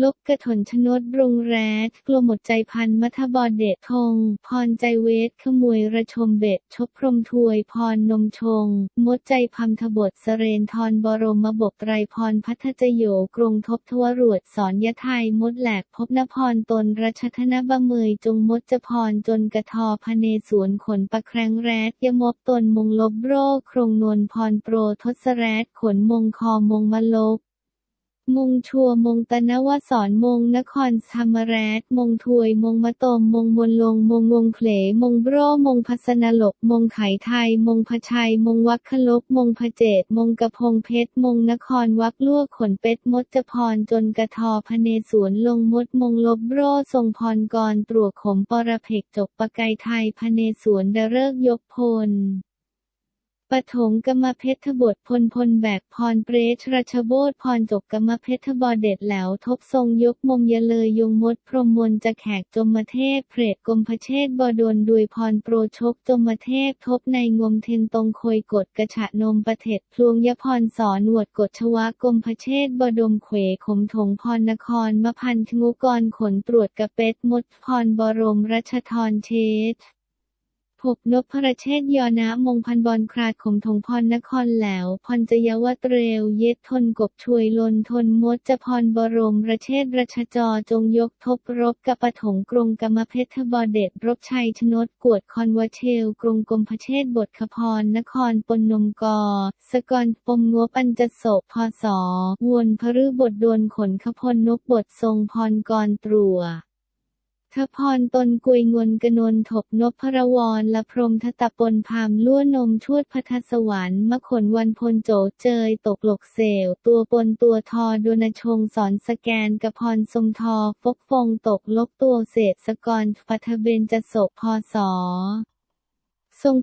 ลบกระถนชนดรงแรดกลัวหมดใจพันมัทบอเดชทง พรใจเวท ขมวยระชมเบ็ด ชบพรมถวย พรนมชง มดใจพัมทบทสเรนทรบรมบกไตรพรพัทจโยกรงทบทวรวดสอนยะไทยมดแหลกพบนพรตนรัชธนบะเมยจงมดจพรจนกระทอพเนสวนขนปะแครงแรดยมบตนมงลบโรคครงนวลพรโปรทศแรดขนมงคอมงมะลบ มงชัวมงตนวสอนมงนครธรรมแรดมงถวยมงมะตมมงมวลงมงวงเพลมงโบรมงพัสนลกมงไขไทย มงพชัย มงวัคคลบมงพเจตมงกระพงเพชรมงนครวักลั่วขนเป็ดมดจพรจนกระทอพเนสวนลงมดมงลบโรทรงพรกรตรวขมปรเพกจกปะไกไทยพเนสวนดเริกยกพล ปฐมกรรมเพชรบทพลพลแบกพรเปรชรชโบธพรจกกรรมเพชรบอเด็ดแหล้วทบทรงยกมงยะเลยยงมดพรมมนจะแขกจมเทพเพรตกรมพเชษบดวนดุยพรโปรชกจมเทพทบในงมเทนตรงคอยกดกระฉะนมประเทศพลวงยพรสอนวดกดชวะกรมพเชษบดมเขวขมถงพรนครมพันธงุกรขนตรวจกระเป็ดมดพรบรมรัชทรเชษ พบนพพระเชษยอนะมงพันบอลคราดขมทงพรนครแหลวพรจยวะเตรวเย็ดทนกบช่วยลนทนมดจะพรบรมระเชษรัชจอจงยกทบรบกับปฐงกรงกรรมเพชรบอเดชรบชัยชนดกวดคอนวเชล กรงกรมพระเชษบทขพรนครปนนมกอ สกรปมงวปัญจโศพศวนพฤบทดวนขนขพลนกบททรงพรกรตรัว ทพรตนกุยงวนกนนถบนพพระวรละพรหมทตปนพามลั่วนมชวดพัทสวรรค์มะขนวันพลโจเจยตกหลกเสวตัวปนตัวทอดนชงสอนสแกนกระพรสมทอฟกฟงตกลบตัวเศษสกรปัทเบนจะโศพพศทรง